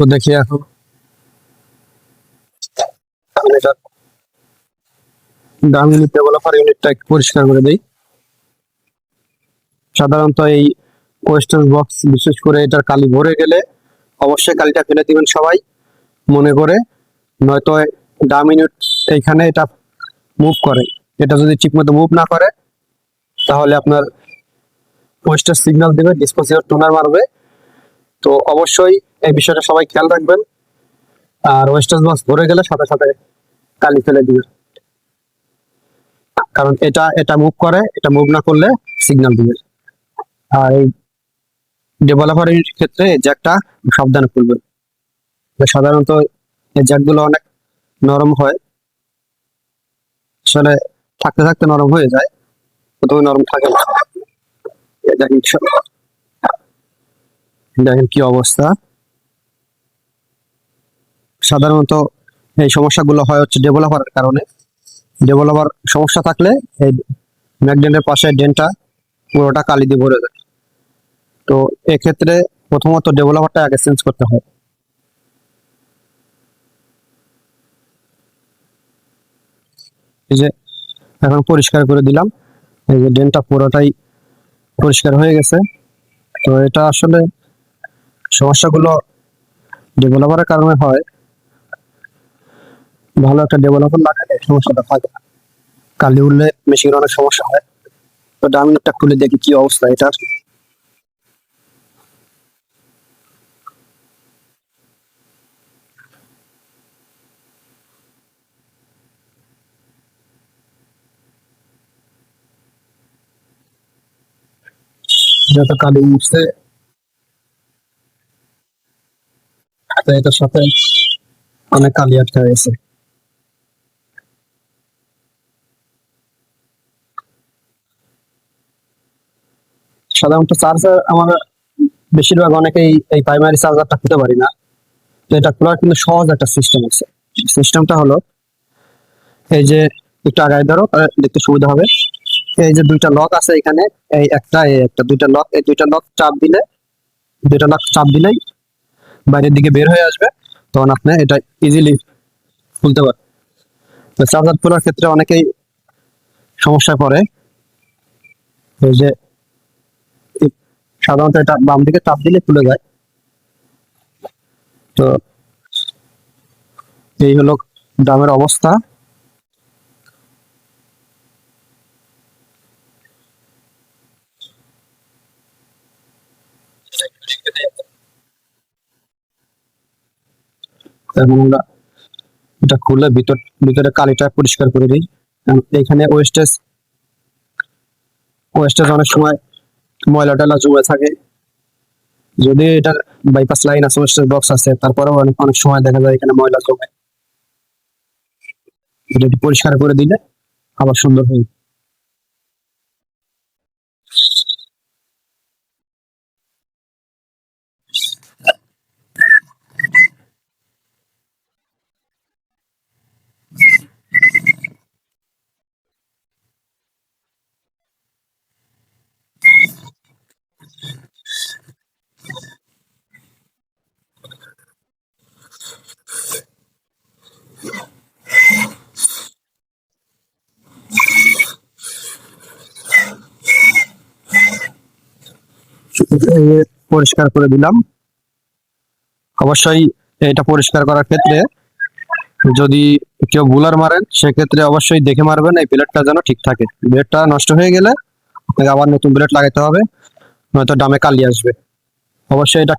তো দেখি এখন। এটা ইউনিট ডেভেলপার ইউনিটটা একটু পরিষ্কার করে দিই। সাধারণত এই ওয়েস্টার্ন বক্স বিশেষ করে এটার কালি ভরে গেলে অবশ্যই কালিটা ফেলে দিবেন সবাই, মনে করে। নয়তো ডাম ইউনিট এইখানে এটা মুভ করে। এটা যদি ঠিকমতো মুভ না করে, তাহলে আপনার ওয়েস্টার সিগন্যাল দেবে ডিসপোজিটর টোনার মারবে। তো অবশ্যই এই বিষয়টা সবাই খেয়াল রাখবেন। আর ওয়েস্টার্ন বক্স ভরে গেলে সাথে সাথে কালি ফেলে দিবে কারণ এটা এটা মুভ করে, এটা মুভ না করলে সিগন্যাল দিবে। আর এই ডেভেলপারের ক্ষেত্রে এই জ্যাকটা সাবধানে খুলবেন। তো সাধারণত এই জ্যাকগুলো অনেক নরম হয়। আসলে থাকতে থাকতে নরম হয়ে যায়। প্রথমে নরম থাকে না। দেখেন কি অবস্থা। সাধারণত এই সমস্যাগুলো হয় হচ্ছে ডেভেলপারের কারণে। ডেভেলপার সমস্যা থাকলে এই ম্যাকডেনের পাশে ডেনটা পুরোটা কালি দিয়ে ভরে যায়। তো এক্ষেত্রে প্রথমত ডেভেলপারটা আগে চেঞ্জ করতে হয়। এই যে এখন পরিষ্কার করে দিলাম। এই যে ডেনটা পুরোটাই পরিষ্কার হয়ে গেছে। তো এটা আসলে সমস্যাগুলো ডেভেলপারের কারণে হয়। ভালো একটা ডেভেলপার না থাকলে সমস্যাটা থাকে না। কালি উঠলে মেশিনের অনেক সমস্যা হয়। তো ডামিনটা খুলে দেখি কি অবস্থা এটার। যত কালি উঠছে তো এটার সাথে অনেক কালি আটকা গেছে সাধারণত চার্জার আমার বেশিরভাগ অনেকেই এই প্রাইমারি চার্জারটা খুলতে পারি না। তো এটা খোলার কিন্তু সহজ একটা সিস্টেম আছে। সিস্টেমটা হলো এই যে একটু আগায় ধরো দেখতে সুবিধা হবে। এই যে দুইটা লক আছে এখানে, এই একটা এই একটা, দুইটা লক এই দুইটা লক চাপ দিলে, দুইটা লক চাপ দিলেই বাইরের দিকে বের হয়ে আসবে, তখন আপনি এটা ইজিলি খুলতে পারবেন। তো চার্জার খোলার ক্ষেত্রে অনেকেই সমস্যা পড়ে। এই যে, সাধারণত এটা বাম দিকে চাপ দিলে খুলে যায়। তো এই হলো দামের অবস্থা। এবং এটা খুলে ভিতর, ভিতরে কালিটা পরিষ্কার করে দিই। এইখানে ওয়েস্টেজ ওয়েস্টেজ অনেক সময় ময়লা টয়লা জমে থাকে। যদি এটা বাইপাস লাইন আছে, ওয়েস্টেজ বক্স আছে, তারপরেও অনেক অনেক সময় দেখা যায় এখানে ময়লা জমে। এটা পরিষ্কার করে দিলে আবার সুন্দর হয়ে পরিষ্কার করে দিলাম। অবশ্যই এটা পরিষ্কার করার ক্ষেত্রে যদি কেউ বুলার মারেন, সেক্ষেত্রে অবশ্যই দেখে মারবেন, এই প্লেটটা যেন ঠিক থাকে। প্লেটটা নষ্ট হয়ে গেলে আপনাকে আবার নতুন প্লেট লাগাতে হবে, নয়তো ডামে কালি আসবে। অবশ্যই এটা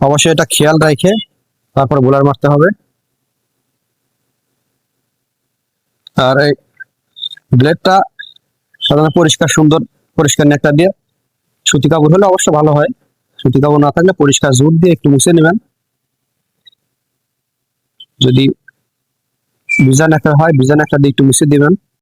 অবশ্যই এটা খেয়াল রেখে তারপর বুলার মারতে হবে। আর এই ব্লেডটা সাধারণত পরিষ্কার, সুন্দর, পরিষ্কার নেকটা দিয়ে সুতি কাপড় হলে অবশ্য ভালো হয়। সুতি কাপড় না থাকলে পরিষ্কার জোর দিয়ে একটু মুছে নেবেন। যদি বিজান একটা হয়, বিজান একটা দিয়ে একটু মুছে দিবেন।